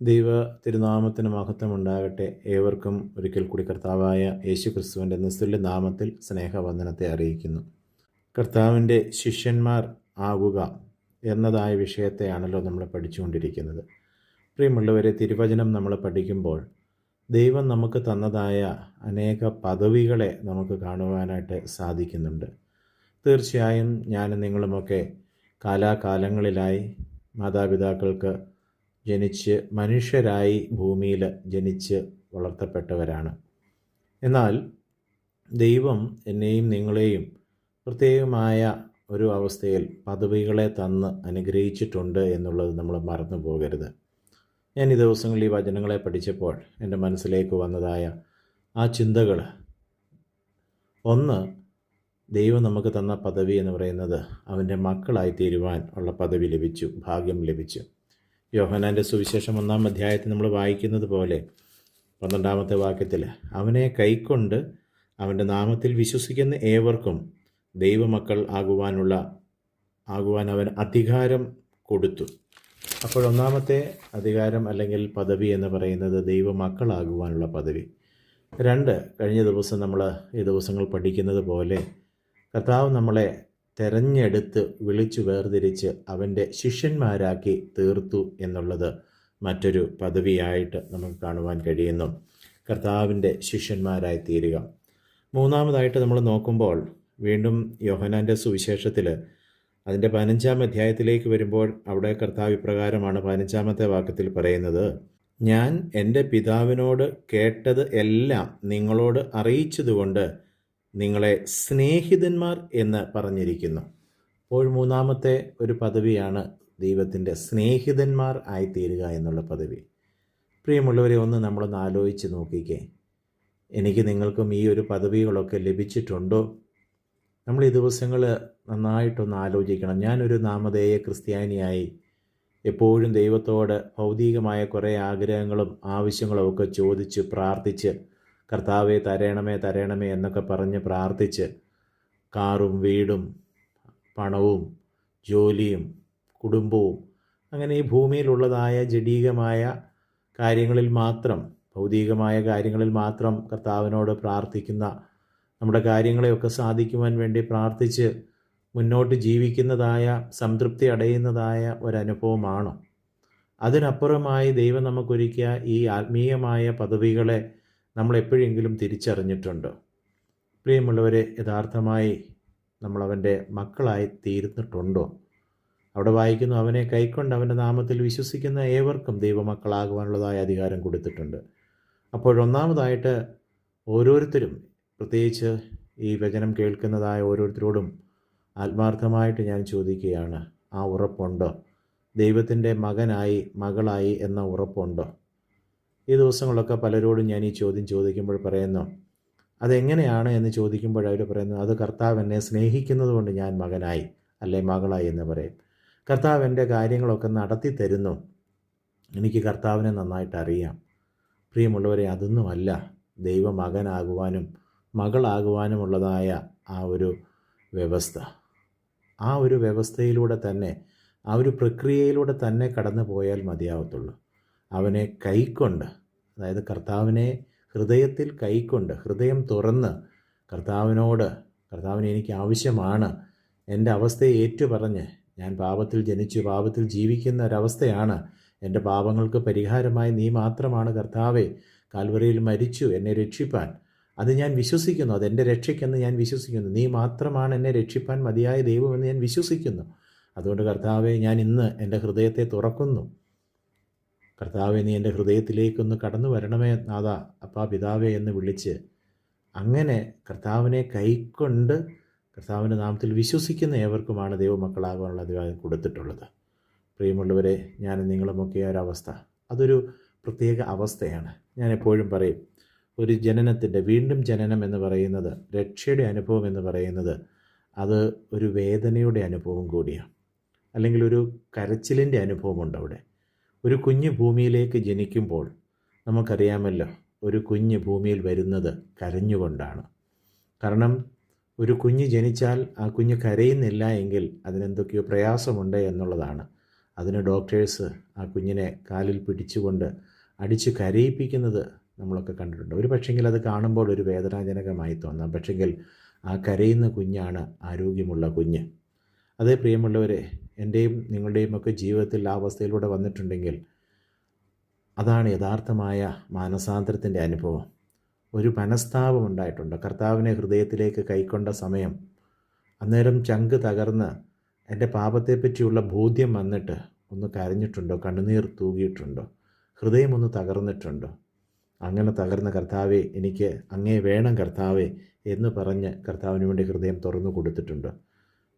ദൈവ തിരുനാമത്തിന് മഹത്വം ഉണ്ടാകട്ടെ ഏവർക്കും ഒരിക്കൽ കൂടി കർത്താവായ യേശു ക്രിസ്തുവിന്റെ നിസ്തുല്യ നാമത്തിൽ സ്നേഹവന്ദനത്തെ അറിയിക്കുന്നു. കർത്താവിന്റെ ശിഷ്യന്മാർ ആകുക എന്നതായ വിഷയത്തെയാണല്ലോ നമ്മൾ പഠിച്ചുകൊണ്ടിരിക്കുന്നത്. പ്രിയമുള്ളവരെ തിരുവചനം നമ്മൾ പഠിക്കുമ്പോൾ ദൈവം നമുക്ക് തന്നതായ അനേക പദവികളെ നമുക്ക് കാണുവാനായിട്ട് സാധിക്കുന്നുണ്ട്. തീർച്ചയായും ഞാനും നിങ്ങളുമൊക്കെ കാലാകാലങ്ങളിലായി മാതാപിതാക്കൾക്ക് ജനിച്ച് മനുഷ്യരായി ഭൂമിയിൽ ജനിച്ച് വളർത്തപ്പെട്ടവരാണ്. എന്നാൽ ദൈവം എന്നെയും നിങ്ങളെയും പ്രത്യേകമായ ഒരു അവസ്ഥയിൽ പദവികളെ തന്ന് അനുഗ്രഹിച്ചിട്ടുണ്ട് എന്നുള്ളത് നമ്മൾ മറന്നു പോകരുത്. ഞാൻ ഈ ദിവസങ്ങളിൽ ഈ വചനങ്ങളെ പഠിച്ചപ്പോൾ എന്റെ മനസ്സിലേക്ക് വന്നതായ ആ ചിന്തകൾ. ഒന്ന് ദൈവം നമുക്ക് തന്ന പദവി എന്ന് പറയുന്നത് അവന്റെ മക്കളായി തീരുവാൻ ഉള്ള പദവി ലഭിച്ചു ഭാഗ്യം ലഭിച്ചു. യോഹനാന്റെ സുവിശേഷം ഒന്നാം അധ്യായത്തിൽ നമ്മൾ വായിക്കുന്നത് പോലെ പന്ത്രണ്ടാമത്തെ വാക്യത്തിൽ അവനെ കൈക്കൊണ്ട് അവന്റെ നാമത്തിൽ വിശ്വസിക്കുന്ന ഏവർക്കും ദൈവമക്കൾ ആകുവാനുള്ള ആകുവാൻ അവൻ അധികാരം കൊടുത്തു. അപ്പോൾ ഒന്നാമത്തെ അധികാരം അല്ലെങ്കിൽ പദവി എന്ന് പറയുന്നത് ദൈവമക്കളാകുവാനുള്ള പദവി. രണ്ട് കഴിഞ്ഞ ദിവസം നമ്മൾ ഈ ദിവസങ്ങൾ പഠിക്കുന്നത് പോലെ കർത്താവ് നമ്മളെ തെരഞ്ഞെടുത്ത് വിളിച്ചു വേർതിരിച്ച് അവന്റെ ശിഷ്യന്മാരാക്കി തീർത്തു എന്നുള്ളത് മറ്റൊരു പദവിയായിട്ട് നമുക്ക് കാണുവാൻ കഴിയുന്നു. കർത്താവിന്റെ ശിഷ്യന്മാരായി തീരുക. മൂന്നാമതായിട്ട് നമ്മൾ നോക്കുമ്പോൾ വീണ്ടും യോഹനാന്റെ സുവിശേഷത്തിൽ അതിന്റെ പതിനഞ്ചാം അധ്യായത്തിലേക്ക് വരുമ്പോൾ അവിടെ കർത്താവ് ഇപ്രകാരമാണ് പതിനഞ്ചാമത്തെ വാക്യത്തിൽ പറയുന്നത് ഞാൻ എന്റെ പിതാവിനോട് കേട്ടത് എല്ലാം നിങ്ങളോട് അറിയിച്ചതുകൊണ്ട് നിങ്ങളെ സ്നേഹിതന്മാർ എന്ന് പറഞ്ഞിരിക്കുന്നു. അപ്പോൾ മൂന്നാമത്തെ ഒരു പദവിയാണ് ദൈവത്തിന്റെ സ്നേഹിതന്മാർ ആയിത്തീരുക എന്നുള്ള പദവി. പ്രിയമുള്ളവരെ ഒന്ന് നമ്മളൊന്ന് ആലോചിച്ച് നോക്കിക്കേ. എനിക്ക് നിങ്ങൾക്കും ഈ ഒരു പദവികളൊക്കെ ലഭിച്ചിട്ടുണ്ടോ? നമ്മൾ ഈ ദിവസങ്ങൾ നന്നായിട്ടൊന്ന് ആലോചിക്കണം. ഞാനൊരു നാമധേയ ക്രിസ്ത്യാനിയായി. എപ്പോഴും ദൈവത്തോട് ഭൗതികമായ കുറേ ആഗ്രഹങ്ങളും ആവശ്യങ്ങളും ഒക്കെ ചോദിച്ച് പ്രാർത്ഥിച്ച് കർത്താവെ തരയണമേ തരയണമേ എന്നൊക്കെ പറഞ്ഞ് പ്രാർത്ഥിച്ച് കാറും വീടും പണവും ജോലിയും കുടുംബവും അങ്ങനെ ഈ ഭൂമിയിലുള്ളതായ ജഡീകമായ കാര്യങ്ങളിൽ മാത്രം ഭൗതികമായ കാര്യങ്ങളിൽ മാത്രം കർത്താവിനോട് പ്രാർത്ഥിക്കുന്ന നമ്മുടെ കാര്യങ്ങളെയൊക്കെ സാധിക്കുവാൻ വേണ്ടി പ്രാർത്ഥിച്ച് മുന്നോട്ട് ജീവിക്കുന്നതായ സംതൃപ്തി അടയുന്നതായ ഒരനുഭവമാണോ? അതിനപ്പുറമായി ദൈവം നമുക്കൊരുക്കിയ ഈ ആത്മീയമായ പദവികളെ നമ്മൾ എപ്പോഴെങ്കിലും തിരിച്ചറിഞ്ഞിട്ടുണ്ടോ? പ്രിയമുള്ളവരെ യഥാർത്ഥമായി നമ്മളവന്റെ മക്കളായി തീരുന്നിട്ടുണ്ടോ അവിടെ വായിക്കുന്നു അവനെ കൈക്കൊണ്ട് അവന്റെ നാമത്തിൽ വിശ്വസിക്കുന്ന ഏവർക്കും ദൈവമക്കളാകുവാനുള്ളതായ അധികാരം കൊടുത്തിട്ടുണ്ട്. അപ്പോഴൊന്നാമതായിട്ട് ഓരോരുത്തരും പ്രത്യേകിച്ച് ഈ വചനം കേൾക്കുന്നതായ ഓരോരുത്തരോടും ആത്മാർത്ഥമായിട്ട് ഞാൻ ചോദിക്കുകയാണ് ആ ഉറപ്പുണ്ടോ? ദൈവത്തിന്റെ മകനായി മകളായി എന്ന ഉറപ്പുണ്ടോ? ഈ ദിവസങ്ങളൊക്കെ പലരോടും ഞാൻ ഈ ചോദ്യം ചോദിക്കുമ്പോൾ പറയുന്നു അതെങ്ങനെയാണ്? എന്ന് ചോദിക്കുമ്പോൾ അവർ പറയുന്നു അത് കർത്താവ് എന്നെ സ്നേഹിക്കുന്നത് കൊണ്ട് ഞാൻ മകനായി അല്ലെ മകളായി എന്ന് പറയും. കർത്താവ് എന്റെ കാര്യങ്ങളൊക്കെ നടത്തി തരുന്നു. എനിക്ക് കർത്താവിനെ നന്നായിട്ട് അറിയാം. പ്രിയമുള്ളവരെ അതൊന്നുമല്ല. ദൈവമകനാകുവാനും മകളാകുവാനുമുള്ളതായ ആ ഒരു വ്യവസ്ഥ. ആ ഒരു വ്യവസ്ഥയിലൂടെ തന്നെ ആ ഒരു പ്രക്രിയയിലൂടെ തന്നെ കടന്നു പോയാൽ മതിയാവത്തുള്ളൂ. അവനെ കൈക്കൊണ്ട് അതായത് കർത്താവിനെ ഹൃദയത്തിൽ കൈക്കൊണ്ട് ഹൃദയം തുറന്ന് കർത്താവിനോട് കർത്താവിന് എനിക്ക് ആവശ്യമാണ്. എന്റെ അവസ്ഥയെ ഏറ്റുപറഞ്ഞ് ഞാൻ പാപത്തിൽ ജനിച്ചു പാപത്തിൽ ജീവിക്കുന്ന ഒരവസ്ഥയാണ്. എന്റെ പാപങ്ങൾക്ക് പരിഹാരമായി നീ മാത്രമാണ് കർത്താവെ. കാൽവറിയിൽ മരിച്ചു എന്നെ രക്ഷിപ്പാൻ. അത് ഞാൻ വിശ്വസിക്കുന്നു. അതെന്റെ രക്ഷയ്ക്കെന്ന് ഞാൻ വിശ്വസിക്കുന്നു. നീ മാത്രമാണ് എന്നെ രക്ഷിപ്പാൻ മതിയായ ദൈവമെന്ന് ഞാൻ വിശ്വസിക്കുന്നു. അതുകൊണ്ട് കർത്താവെ ഞാൻ ഇന്ന് എന്റെ ഹൃദയത്തെ തുറക്കുന്നു. കർത്താവെ നീ എന്റെ ഹൃദയത്തിലേക്കൊന്ന് കടന്നു വരണമേ നാഥ അപ്പാ പിതാവേ എന്ന് വിളിച്ച് അങ്ങനെ കർത്താവിനെ കൈക്കൊണ്ട് കർത്താവിന്റെ നാമത്തിൽ വിശ്വസിക്കുന്ന ഏവർക്കുമാണ് ദൈവമക്കളാകാനുള്ള അധികാരം കൊടുത്തിട്ടുള്ളത്. പ്രിയമുള്ളവരെ ഞാൻ നിങ്ങളുമൊക്കെ ഒരവസ്ഥ അതൊരു പ്രത്യേക അവസ്ഥയാണ്. ഞാൻ എപ്പോഴും പറയും ഒരു ജനനത്തിന്റെ വീണ്ടും ജനനം എന്ന് പറയുന്നത് രക്ഷയുടെ അനുഭവം എന്ന് പറയുന്നത് അത് ഒരു വേദനയുടെ അനുഭവം കൂടിയാണ്. അല്ലെങ്കിൽ ഒരു കരച്ചിലിന്റെ അനുഭവമുണ്ട് അവിടെ. ഒരു കുഞ്ഞ് ഭൂമിയിലേക്ക് ജനിക്കുമ്പോൾ നമുക്കറിയാമല്ലോ ഒരു കുഞ്ഞ് ഭൂമിയിൽ വരുന്നത് കരഞ്ഞുകൊണ്ടാണ്. കാരണം ഒരു കുഞ്ഞ് ജനിച്ചാൽ ആ കുഞ്ഞ് കരയുന്നില്ല എങ്കിൽ അതിനെന്തൊക്കെയോ പ്രയാസമുണ്ട് എന്നുള്ളതാണ്. അതിന് ഡോക്ടേഴ്സ് ആ കുഞ്ഞിനെ കാലിൽ പിടിച്ചുകൊണ്ട് അടിച്ച് കരയിപ്പിക്കുന്നത് നമ്മളൊക്കെ കണ്ടിട്ടുണ്ട്. ഒരു പക്ഷെങ്കിൽ അത് കാണുമ്പോൾ ഒരു വേദനാജനകമായി തോന്നാം. പക്ഷെങ്കിൽ ആ കരയുന്ന കുഞ്ഞാണ് ആരോഗ്യമുള്ള കുഞ്ഞ്. അതേ പ്രിയമുള്ളവരെ എന്റെയും നിങ്ങളുടെയും ഒക്കെ ജീവിതത്തിൽ ആ അവസ്ഥയിലൂടെ വന്നിട്ടുണ്ടെങ്കിൽ അതാണ് യഥാർത്ഥമായ മാനസാന്തരത്തിന്റെ അനുഭവം. ഒരു മനസ്താപം ഉണ്ടായിട്ടുണ്ട്. കർത്താവിനെ ഹൃദയത്തിലേക്ക് കൈക്കൊണ്ട സമയം. അന്നേരം ചങ്ക് തകർന്ന് എന്റെ പാപത്തെപ്പറ്റിയുള്ള ബോധ്യം വന്നിട്ട് ഒന്ന് കരഞ്ഞിട്ടുണ്ടോ? കണ്ണുനീർ തൂകിയിട്ടുണ്ടോ? ഹൃദയം ഒന്ന് തകർന്നിട്ടുണ്ടോ? അങ്ങനെ തകർന്ന കർത്താവെ എനിക്ക് അങ്ങേ വേണം കർത്താവേ എന്ന് പറഞ്ഞ് കർത്താവിന് വേണ്ടി ഹൃദയം തുറന്നു കൊടുത്തിട്ടുണ്ട്.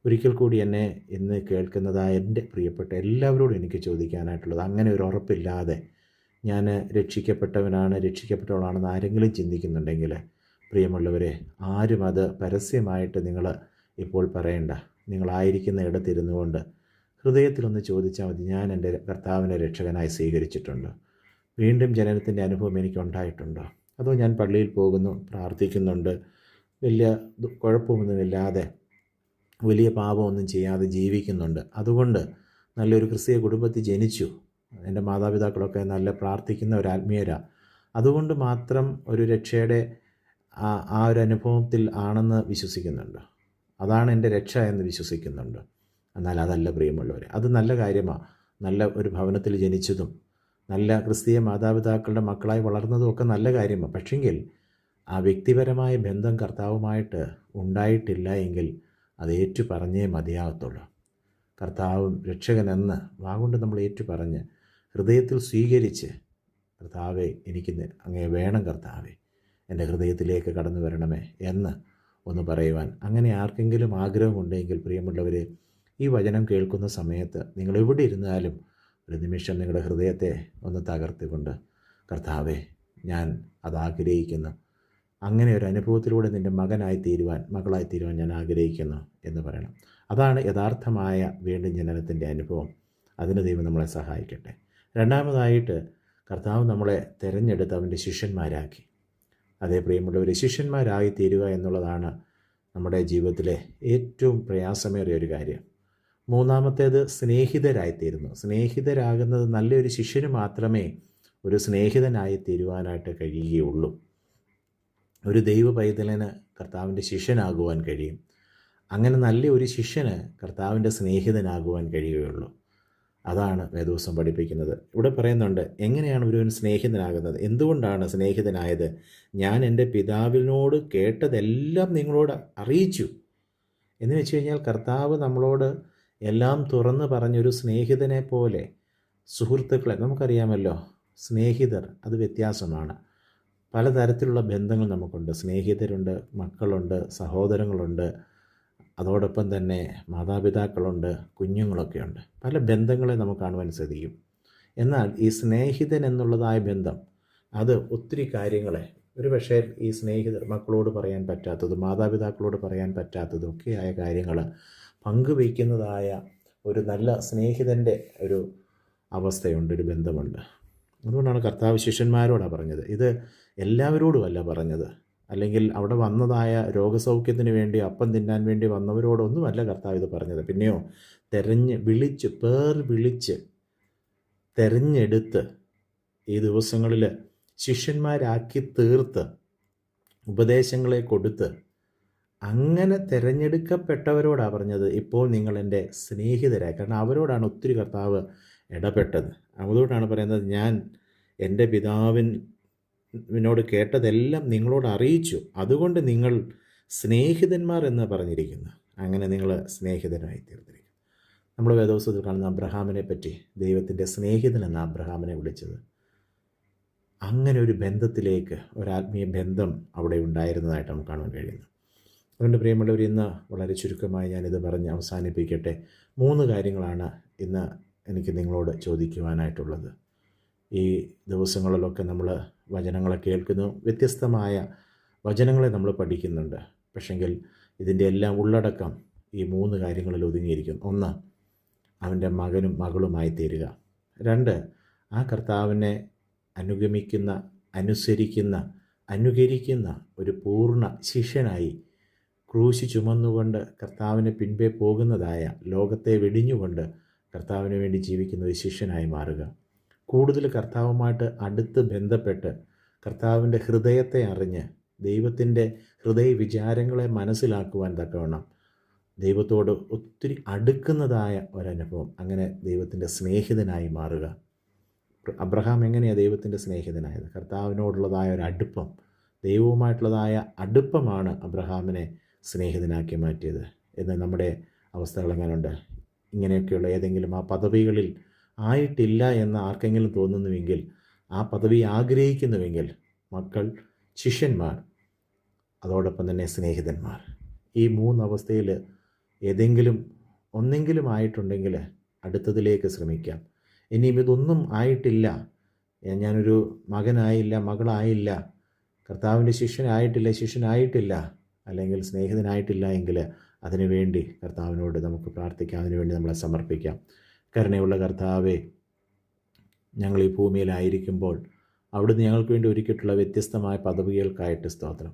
ഒരിക്കൽ കൂടി എന്നെ ഇന്ന് കേൾക്കുന്നതായ എന്റെ പ്രിയപ്പെട്ട എല്ലാവരോടും എനിക്ക് ചോദിക്കാനായിട്ടുള്ളത് അങ്ങനെ ഒരു ഉറപ്പില്ലാതെ ഞാൻ രക്ഷിക്കപ്പെട്ടവനാണ് രക്ഷിക്കപ്പെട്ടവളാണെന്ന് ആരെങ്കിലും ചിന്തിക്കുന്നുണ്ടെങ്കിൽ പ്രിയമുള്ളവരെ ആരും അത് പരസ്യമായിട്ട് നിങ്ങൾ ഇപ്പോൾ പറയണ്ട നിങ്ങളായിരിക്കുന്ന ഇടത്തിരുന്നു കൊണ്ട് ഹൃദയത്തിലൊന്ന് ചോദിച്ചാൽ മതി ഞാൻ എന്റെ കർത്താവിനെ രക്ഷകനായി സ്വീകരിച്ചിട്ടുണ്ട്. വീണ്ടും ജനനത്തിന്റെ അനുഭവം എനിക്കുണ്ടായിട്ടുണ്ടോ. അതോ ഞാൻ പള്ളിയിൽ പോകുന്നു പ്രാർത്ഥിക്കുന്നുണ്ട് വലിയ കുഴപ്പമൊന്നുമില്ലാതെ വലിയ പാപമൊന്നും ചെയ്യാതെ ജീവിക്കുന്നുണ്ട്. അതുകൊണ്ട് നല്ലൊരു ക്രിസ്തീയ കുടുംബത്തിൽ ജനിച്ചു. എന്റെ മാതാപിതാക്കളൊക്കെ നല്ല പ്രാർത്ഥിക്കുന്ന ഒരു ആത്മീയരാ. അതുകൊണ്ട് മാത്രം ഒരു രക്ഷയുടെ ആ ഒരു അനുഭവത്തിൽ ആണെന്ന് വിശ്വസിക്കുന്നുണ്ട്. അതാണ് എന്റെ രക്ഷ എന്ന് വിശ്വസിക്കുന്നുണ്ട്. എന്നാൽ അതല്ല പ്രിയമുള്ളവർ അത് നല്ല കാര്യമാണ് നല്ല ഒരു ഭവനത്തിൽ ജനിച്ചതും നല്ല ക്രിസ്തീയ മാതാപിതാക്കളുടെ മക്കളായി വളർന്നതും ഒക്കെ നല്ല കാര്യമാണ് പക്ഷെങ്കിൽ ആ വ്യക്തിപരമായ ബന്ധം കർത്താവുമായിട്ട് ഉണ്ടായിട്ടില്ല എങ്കിൽ അത് ഏറ്റു പറഞ്ഞേ മതിയാകത്തുള്ളൂ. കർത്താവും രക്ഷകനെന്ന് വാഗുണ്ട് നമ്മൾ ഏറ്റു പറഞ്ഞ് ഹൃദയത്തിൽ സ്വീകരിച്ച് കർത്താവെ എനിക്ക് അങ്ങേ വേണം കർത്താവെ എന്റെ ഹൃദയത്തിലേക്ക് കടന്നു വരണമേ എന്ന് ഒന്ന് പറയുവാൻ. അങ്ങനെ ആർക്കെങ്കിലും ആഗ്രഹമുണ്ടെങ്കിൽ പ്രിയമുള്ളവരെ ഈ വചനം കേൾക്കുന്ന സമയത്ത് നിങ്ങൾ എവിടെ ഇരുന്നാലും ഒരു നിമിഷം നിങ്ങളുടെ ഹൃദയത്തെ ഒന്ന് തകർത്തുകൊണ്ട് കർത്താവെ ഞാൻ അത് ആഗ്രഹിക്കുന്നു. അങ്ങനെ ഒരു അനുഭവത്തിലൂടെ നിന്റെ മകനായി തീരുവാൻ മകളായി തീരുവാൻ ഞാൻ ആഗ്രഹിക്കുന്നു എന്ന് പറയണം. അതാണ് യഥാർത്ഥമായ വീണ്ടും ജനനത്തിന്റെ അനുഭവം. അതിന് ദൈവം നമ്മളെ സഹായിക്കട്ടെ. രണ്ടാമതായിട്ട് കർത്താവ് നമ്മളെ തിരഞ്ഞെടുത്ത് അവന്റെ ശിഷ്യന്മാരാക്കി. അതേ പ്രിയമുള്ള ഒരു ശിഷ്യന്മാരായി തീരുക എന്നുള്ളതാണ് നമ്മുടെ ജീവിതത്തിലെ ഏറ്റവും പ്രയാസമേറിയ ഒരു കാര്യം. മൂന്നാമത്തേത് സ്നേഹിതരായിത്തീരുന്നു. സ്നേഹിതരാകുന്നത് നല്ലൊരു ശിഷ്യന് മാത്രമേ ഒരു സ്നേഹിതനായി തീരുവാനായിട്ട് കഴിയുകയുള്ളൂ. ഒരു ദൈവ പൈതലിന് കർത്താവിന്റെ ശിഷ്യനാകുവാൻ കഴിയും. അങ്ങനെ നല്ല ഒരു ശിഷ്യന് കർത്താവിന്റെ സ്നേഹിതനാകുവാൻ കഴിയുകയുള്ളൂ. അതാണ് വേദോസം പഠിപ്പിക്കുന്നത്. ഇവിടെ പറയുന്നുണ്ട് എങ്ങനെയാണ് ഒരുവൻ സ്നേഹിതനാകുന്നത്? എന്തുകൊണ്ടാണ് സ്നേഹിതനായത്? ഞാൻ എന്റെ പിതാവിനോട് കേട്ടതെല്ലാം നിങ്ങളോട് അറിയിച്ചു. എന്ന് വെച്ച് കഴിഞ്ഞാൽ കർത്താവ് നമ്മളോട് എല്ലാം തുറന്ന് പറഞ്ഞൊരു സ്നേഹിതനെ പോലെ സുഹൃത്തുക്കളെ നമുക്കറിയാമല്ലോ സ്നേഹിതർ അത് വ്യത്യാസമാണ്. പലതരത്തിലുള്ള ബന്ധങ്ങൾ നമുക്കുണ്ട്. സ്നേഹിതരുണ്ട് മക്കളുണ്ട് സഹോദരങ്ങളുണ്ട്. അതോടൊപ്പം തന്നെ മാതാപിതാക്കളുണ്ട് കുഞ്ഞുങ്ങളൊക്കെയുണ്ട്. പല ബന്ധങ്ങളെ നമുക്ക് കാണുവാൻ സാധിക്കും. എന്നാൽ ഈ സ്നേഹിതൻ എന്നുള്ളതായ ബന്ധം അത് ഒത്തിരി കാര്യങ്ങളെ ഒരു പക്ഷേ ഈ സ്നേഹിതർ മക്കളോട് പറയാൻ പറ്റാത്തതും മാതാപിതാക്കളോട് പറയാൻ പറ്റാത്തതും ഒക്കെയായ കാര്യങ്ങൾ പങ്കുവയ്ക്കുന്നതായ ഒരു നല്ല സ്നേഹിതന്റെ ഒരു അവസ്ഥയുണ്ട് ഒരു ബന്ധമുണ്ട്. അതുകൊണ്ടാണ് കർത്താവ് ശിഷ്യന്മാരോടാണ് പറഞ്ഞത്. ഇത് എല്ലാവരോടുമല്ല പറഞ്ഞത്. അല്ലെങ്കിൽ അവിടെ വന്നതായ രോഗസൗഖ്യത്തിന് വേണ്ടി അപ്പം തിന്നാൻ വേണ്ടി വന്നവരോടൊന്നുമല്ല കർത്താവ് ഇത് പറഞ്ഞത്. പിന്നെയോ തെരഞ്ഞ് വിളിച്ച് പേർ വിളിച്ച് തെരഞ്ഞെടുത്ത് ഈ ദിവസങ്ങളിൽ ശിഷ്യന്മാരാക്കി തീർത്ത് ഉപദേശങ്ങളെ കൊടുത്ത് അങ്ങനെ തിരഞ്ഞെടുക്കപ്പെട്ടവരോടാണ് പറഞ്ഞത്. ഇപ്പോൾ നിങ്ങൾ എന്റെ സ്നേഹിതരായി. കാരണം അവരോടാണ് ഒത്തിരി കർത്താവ് ഇടപെട്ടത്. അതുകൊണ്ടാണ് പറയുന്നത് ഞാൻ എന്റെ പിതാവിനോട് കേട്ടതെല്ലാം നിങ്ങളോട് അറിയിച്ചു. അതുകൊണ്ട് നിങ്ങൾ സ്നേഹിതന്മാർ എന്ന് പറഞ്ഞിരിക്കുന്നു. അങ്ങനെ നിങ്ങൾ സ്നേഹിതനായി തീർന്നിരിക്കുന്നു. നമ്മൾ വേദോത്സവത്തിൽ കാണുന്ന അബ്രഹാമിനെ പറ്റി ദൈവത്തിന്റെ സ്നേഹിതൻ എന്ന അബ്രഹാമിനെ വിളിച്ചത്. അങ്ങനെ ഒരു ബന്ധത്തിലേക്ക് ഒരു ആത്മീയ ബന്ധം അവിടെ ഉണ്ടായിരുന്നതായിട്ട് നമുക്ക് കാണാൻ കഴിയുന്നു. അതുകൊണ്ട് പ്രിയമുള്ളവർ ഇന്ന് വളരെ ചുരുക്കമായി ഞാനിത് പറഞ്ഞ് അവസാനിപ്പിക്കട്ടെ. മൂന്ന് കാര്യങ്ങളാണ് ഇന്ന് എനിക്ക് നിങ്ങളോട് ചോദിക്കുവാനായിട്ടുള്ളത്. ഈ ദിവസങ്ങളിലൊക്കെ നമ്മൾ വചനങ്ങളെ കേൾക്കുന്നു. വ്യത്യസ്തമായ വചനങ്ങളെ നമ്മൾ പഠിക്കുന്നുണ്ട്. പക്ഷെങ്കിൽ ഇതിന്റെ എല്ലാം ഉള്ളടക്കം ഈ മൂന്ന് കാര്യങ്ങളിൽ ഒതുങ്ങിയിരിക്കും ഒന്ന് അവന്റെ മകനും മകളുമായി തീരുക. രണ്ട് ആ കർത്താവിനെ അനുഗമിക്കുന്ന അനുസരിക്കുന്ന അനുകരിക്കുന്ന ഒരു പൂർണ ശിഷ്യനായി ക്രൂശി ചുമന്നുകൊണ്ട് കർത്താവിന് പിൻപേ പോകുന്നതായ ലോകത്തെ വെടിഞ്ഞുകൊണ്ട് കർത്താവിന് വേണ്ടി ജീവിക്കുന്ന ഒരു ശിഷ്യനായി മാറുക. കൂടുതൽ കർത്താവുമായിട്ട് അടുത്ത് ബന്ധപ്പെട്ട് കർത്താവിന്റെ ഹൃദയത്തെ അറിഞ്ഞ് ദൈവത്തിന്റെ ഹൃദയ വിചാരങ്ങളെ മനസ്സിലാക്കുവാൻ തക്കവണ്ണം ദൈവത്തോട് ഒത്തിരി അടുക്കുന്നതായ ഒരനുഭവം അങ്ങനെ ദൈവത്തിന്റെ സ്നേഹിതനായി മാറുക. അബ്രഹാം എങ്ങനെയാണ് ദൈവത്തിന്റെ സ്നേഹിതനായത്? കർത്താവിനോടുള്ളതായ ഒരു അടുപ്പം ദൈവവുമായിട്ടുള്ളതായ അടുപ്പമാണ് അബ്രഹാമിനെ സ്നേഹിതനാക്കി മാറ്റിയത് എന്ന് നമ്മുടെ അവസ്ഥകൾ എങ്ങനെയുണ്ട് ഇങ്ങനെയൊക്കെയുള്ള ഏതെങ്കിലും ആ പദവികളിൽ ആയിട്ടില്ല എന്ന് ആർക്കെങ്കിലും തോന്നുന്നുവെങ്കിൽ ആ പദവി ആഗ്രഹിക്കുന്നുവെങ്കിൽ മക്കൾ ശിഷ്യന്മാർ അതോടൊപ്പം തന്നെ സ്നേഹിതന്മാർ. ഈ മൂന്നവസ്ഥയിൽ ഏതെങ്കിലും ഒന്നെങ്കിലും ആയിട്ടുണ്ടെങ്കിൽ അടുത്തതിലേക്ക് ശ്രമിക്കാം. ഇനിയും ഇതൊന്നും ആയിട്ടില്ല. ഞാനൊരു മകനായില്ല മകളായില്ല കർത്താവിന്റെ ശിഷ്യനായിട്ടില്ല ശിഷ്യനായിട്ടില്ല അല്ലെങ്കിൽ സ്നേഹിതനായിട്ടില്ല എങ്കിൽ അതിനുവേണ്ടി കർത്താവിനോട് നമുക്ക് പ്രാർത്ഥിക്കാം. അതിനുവേണ്ടി നമ്മളെ സമർപ്പിക്കാം. കരുണയുള്ള കർത്താവെ ഞങ്ങൾ ഈ ഭൂമിയിലായിരിക്കുമ്പോൾ അവിടുന്ന് ഞങ്ങൾക്ക് വേണ്ടി ഒരുക്കിയിട്ടുള്ള വ്യത്യസ്തമായ പദവികൾക്കായിട്ട് സ്തോത്രം.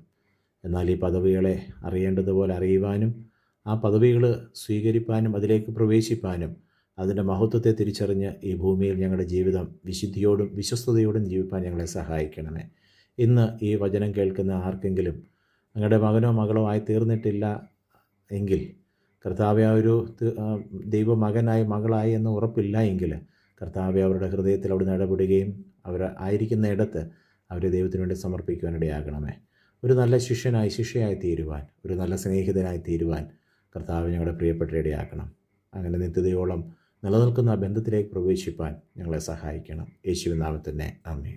എന്നാൽ ഈ പദവികളെ അറിയേണ്ടതുപോലെ അറിയുവാനും ആ പദവികൾ സ്വീകരിപ്പാനും അതിലേക്ക് പ്രവേശിപ്പാനും അതിന്റെ മഹത്വത്തെ തിരിച്ചറിഞ്ഞ് ഈ ഭൂമിയിൽ ഞങ്ങളുടെ ജീവിതം വിശുദ്ധിയോടും വിശ്വസ്തയോടും ജീവിപ്പാൻ ഞങ്ങളെ സഹായിക്കണമേ. ഇന്ന് ഈ വചനം കേൾക്കുന്ന ആർക്കെങ്കിലും ഞങ്ങളുടെ മകനോ മകളോ ആയി തീർന്നിട്ടില്ല എങ്കിൽ കർത്താവെ ആ ഒരു ദൈവമകനായി മകളായി എന്ന് ഉറപ്പില്ല എങ്കിൽ കർത്താവെ അവരുടെ ഹൃദയത്തിൽ അവിടെ ഇടപെടുകയും അവർ ആയിരിക്കുന്ന ഇടത്ത് അവരെ ദൈവത്തിന് വേണ്ടി സമർപ്പിക്കുവാനിടയാകണമേ. ഒരു നല്ല ശിഷ്യനായി ശിഷ്യയായി തീരുവാൻ ഒരു നല്ല സ്നേഹിതനായി തീരുവാൻ കർത്താവ് ഞങ്ങളുടെ പ്രിയപ്പെട്ട ഇടയാക്കണം അങ്ങനെ നിത്യതയോളം നിലനിൽക്കുന്ന ബന്ധത്തിലേക്ക് പ്രവേശിപ്പാൻ ഞങ്ങളെ സഹായിക്കണം. യേശുവിൻ നാമത്തിനെ. അമ്മേ